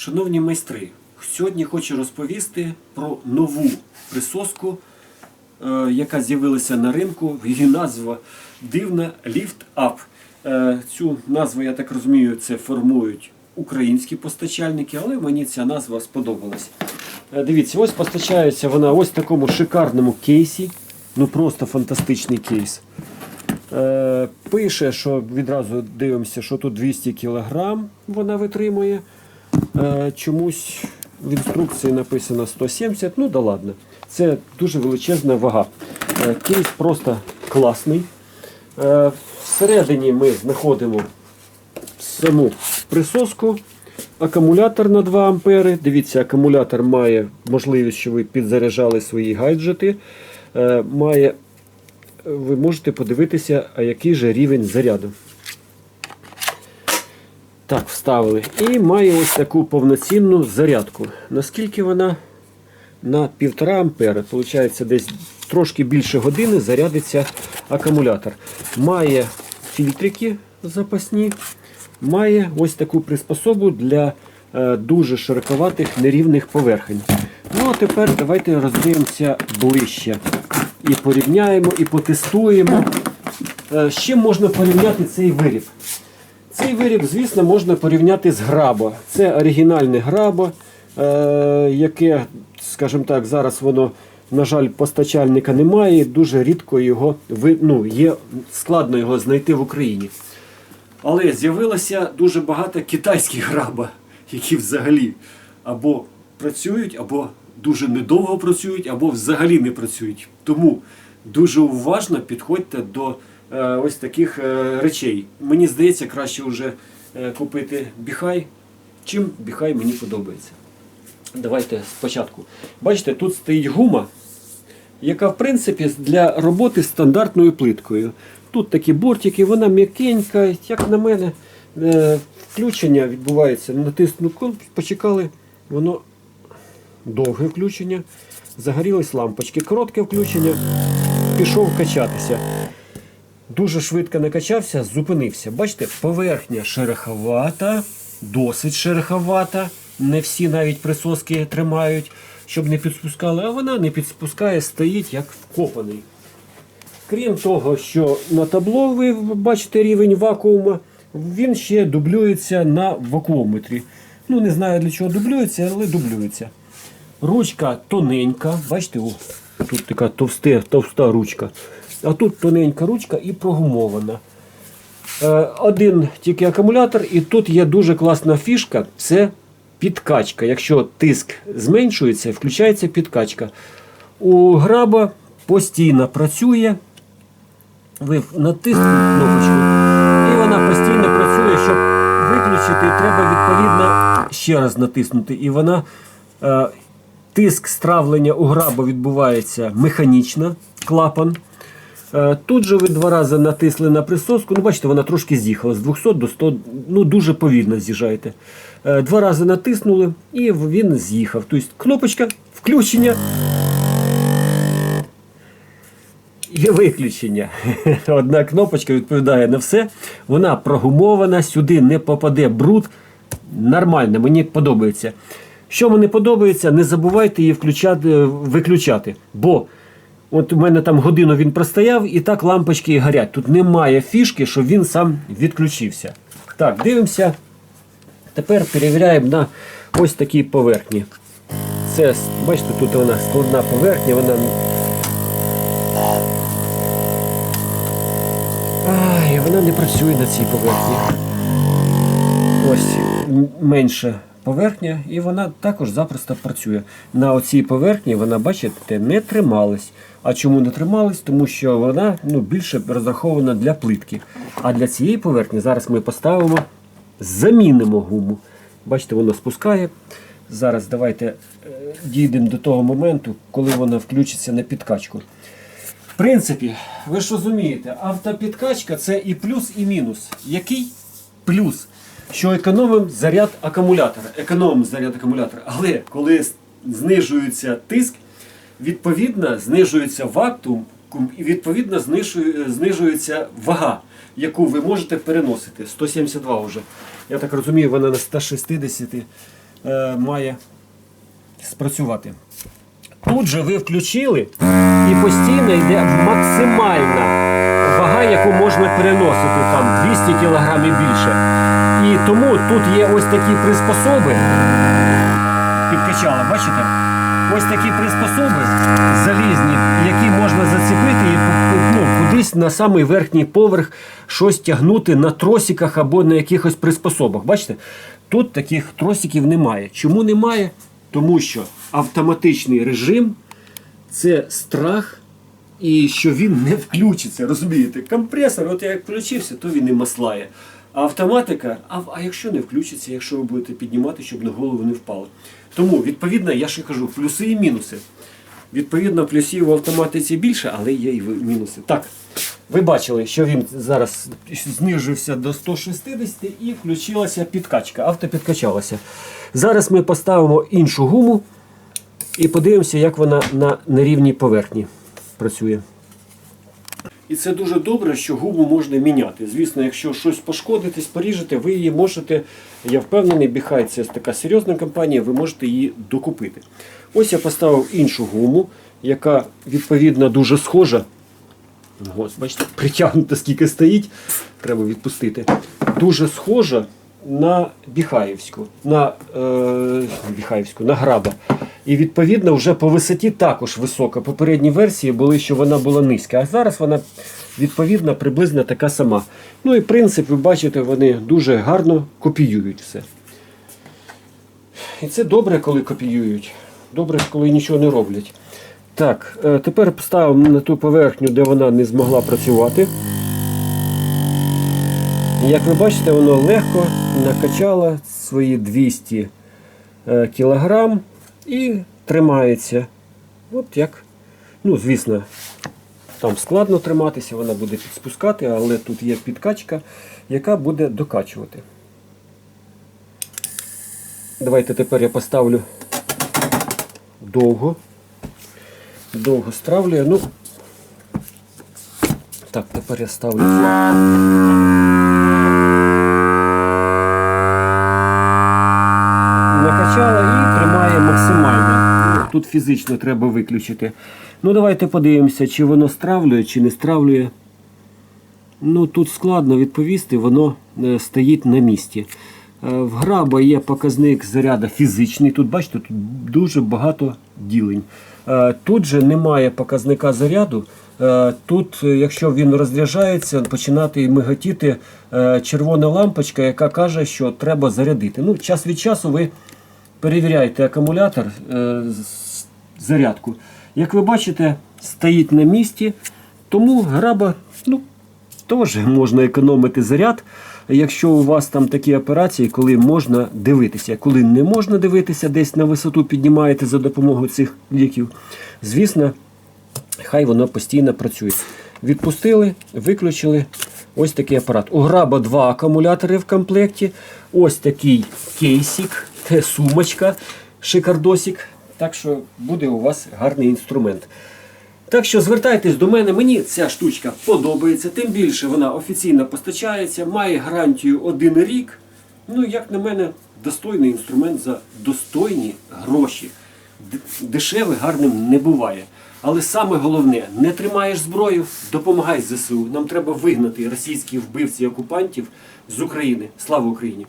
Шановні майстри, сьогодні хочу розповісти про нову присоску, е, яка з'явилася на ринку. Її назва дивна Lift Up. Е, Цю назву, я так розумію, це формують українські постачальники, але мені ця назва сподобалась. Е, Дивіться, ось постачається вона ось в такому шикарному кейсі. Ну просто фантастичний кейс. Пише, що відразу дивимося, що тут 200 кг вона витримує. Е, чомусь в інструкції написано 170, ну да ладно. Це дуже величезна вага. Е, кейс просто класний. Е, всередині ми знаходимо саму присоску. Акумулятор на 2 ампери. Дивіться, акумулятор має можливість, що ви підзаряджали свої гаджети. Має, ви можете подивитися, а який же рівень заряду. Так, вставили. І має ось таку повноцінну зарядку. Наскільки вона? На 1,5 ампери. Получається, десь трошки більше години зарядиться акумулятор. Має фільтрики запасні, має ось таку приспособу для е, дуже широковатих нерівних поверхень. Ну а тепер давайте роздивимося ближче. І порівняємо, і потестуємо. Е, з чим можна порівняти цей виріб? Цей виріб, звісно, можна порівняти з грабо. Це оригінальне грабо, е, яке, скажімо так, зараз воно, на жаль, постачальника немає. Дуже рідко його ну, є складно його знайти в Україні. Але з'явилося дуже багато китайських граба, які взагалі або працюють, або дуже недовго працюють, або взагалі не працюють. Тому дуже уважно підходьте до ось таких е, речей. Мені здається, краще вже е, купити біхай, чим біхай мені подобається. Давайте спочатку. Бачите, тут стоїть гума, яка в принципі для роботи стандартною плиткою. Тут такі бортики, вона м'якенька, як на мене, е, включення відбувається. Натисну почекали, воно довге включення. Загорілись лампочки, коротке включення, пішов качатися. Дуже швидко накачався, зупинився. Бачите, поверхня шероховата, досить шероховата. Не всі навіть присоски тримають, щоб не підспускали, а вона не підспускає, стоїть як вкопаний. Крім того, що на табло ви бачите рівень вакуума, він ще дублюється на вакуометрі. Ну, не знаю для чого дублюється, але дублюється. Ручка тоненька, бачите, о, тут така товсте, товста ручка. А тут тоненька ручка і прогумована. Е, Один тільки акумулятор, і тут є дуже класна фішка це підкачка. Якщо тиск зменшується, включається підкачка. У граба постійно працює. Ви натиснете кнопочку, і вона постійно працює. Щоб виключити, треба відповідно ще раз натиснути. І вона е, тиск стравлення у граба відбувається механічно, клапан. Е, Тут же ви два рази натисли на присоску. Ну, бачите, вона трошки з'їхала з 200 до 100, ну дуже повільно з'їжджаєте. Е, Два рази натиснули і він з'їхав. Тобто кнопочка включення і виключення. Одна кнопочка відповідає на все. Вона прогумована, сюди не попаде бруд. Нормально, мені подобається. Що мені подобається, не забувайте її включати, виключати. Бо от у мене там годину він простояв і так лампочки горять. Тут немає фішки, що він сам відключився. Так, дивимося. Тепер перевіряємо на ось такій поверхні. Це, бачите, тут вона складна поверхня, вона Ай, вона не працює на цій поверхні. Ось менша поверхня, і вона також запросто працює. На оцій поверхні вона, бачите, не трималась. А чому не трималась? Тому що вона ну, більше розрахована для плитки. А для цієї поверхні зараз ми поставимо, замінимо гуму. Бачите, воно спускає. Зараз давайте е, дійдемо до того моменту, коли вона включиться на підкачку. В принципі, ви ж розумієте, автопідкачка це і плюс, і мінус. Який плюс? Що економимо заряд акумулятора. Економимо заряд акумулятора. Але коли знижується тиск, відповідно знижується вакуум і відповідно знижується вага, яку ви можете переносити. 172 вже. Я так розумію, вона на 160 е, має спрацювати. Тут же ви включили і постійно йде максимальна вага, яку можна переносити, там 200 кг і більше. І тому тут є ось такі приспособи. Підкачала, бачите? Ось такі приспособи залізні, які можна зацепити і ну, кудись на самий верхній поверх щось тягнути на тросиках або на якихось приспособах. Бачите? Тут таких тросиків немає. Чому немає? Тому що автоматичний режим це страх, і що він не включиться. Розумієте? Компресор, от як включився, то він і маслає. А автоматика, а, а якщо не включиться, якщо ви будете піднімати, щоб на голову не впало. Тому, відповідно, я ж і кажу, плюси і мінуси. Відповідно, плюсів в автоматиці більше, але є і мінуси. Так, ви бачили, що він зараз знижився до 160 і включилася підкачка, автопідкачалася. Зараз ми поставимо іншу гуму і подивимося, як вона на нерівній поверхні працює. І це дуже добре, що гуму можна міняти. Звісно, якщо щось пошкодитесь, поріжете, ви її можете, я впевнений, Біхай це така серйозна компанія, ви можете її докупити. Ось я поставив іншу гуму, яка відповідно дуже схожа. Ось, бачите, притягнута скільки стоїть, треба відпустити. Дуже схожа на Біхаївську, на е, Біхаївську, на граба. І відповідно вже по висоті також висока. Попередні версії були, що вона була низька, а зараз вона відповідно приблизно така сама. Ну і принцип, ви бачите, вони дуже гарно копіюють все. І це добре, коли копіюють. Добре, коли нічого не роблять. Так, е, тепер поставимо на ту поверхню, де вона не змогла працювати. Як ви бачите, воно легко накачало свої 200 е, кілограм і тримається. От як. Ну, звісно, там складно триматися, вона буде підспускати, але тут є підкачка, яка буде докачувати. Давайте тепер я поставлю довго. Довго стравлюю. Ну, так, тепер я ставлю. Тут фізично треба виключити. Ну, давайте подивимося, чи воно стравлює, чи не стравлює. Ну, тут складно відповісти, воно е, стоїть на місці. Е, В граба є показник заряду фізичний. Тут, бачите, тут дуже багато ділень. Е, Тут же немає показника заряду. Тут, якщо він розряджається, починати миготіти червона лампочка, яка каже, що треба зарядити. Ну, час від часу ви перевіряєте акумулятор е, зарядку. Як ви бачите, стоїть на місці, тому граба ну, теж можна економити заряд, якщо у вас там такі операції, коли можна дивитися. Коли не можна дивитися, десь на висоту піднімаєте за допомогою цих ліків, звісно, хай воно постійно працює. Відпустили, виключили. Ось такий апарат. У граба два акумулятори в комплекті. Ось такий кейсик, сумочка, шикардосик. Так що буде у вас гарний інструмент. Так що звертайтесь до мене, мені ця штучка подобається, тим більше вона офіційно постачається, має гарантію один рік. Ну, як на мене, достойний інструмент за достойні гроші. Д- Дешевий гарним не буває. Але саме головне, не тримаєш зброю, допомагай ЗСУ. Нам треба вигнати російських вбивців і окупантів з України. Слава Україні!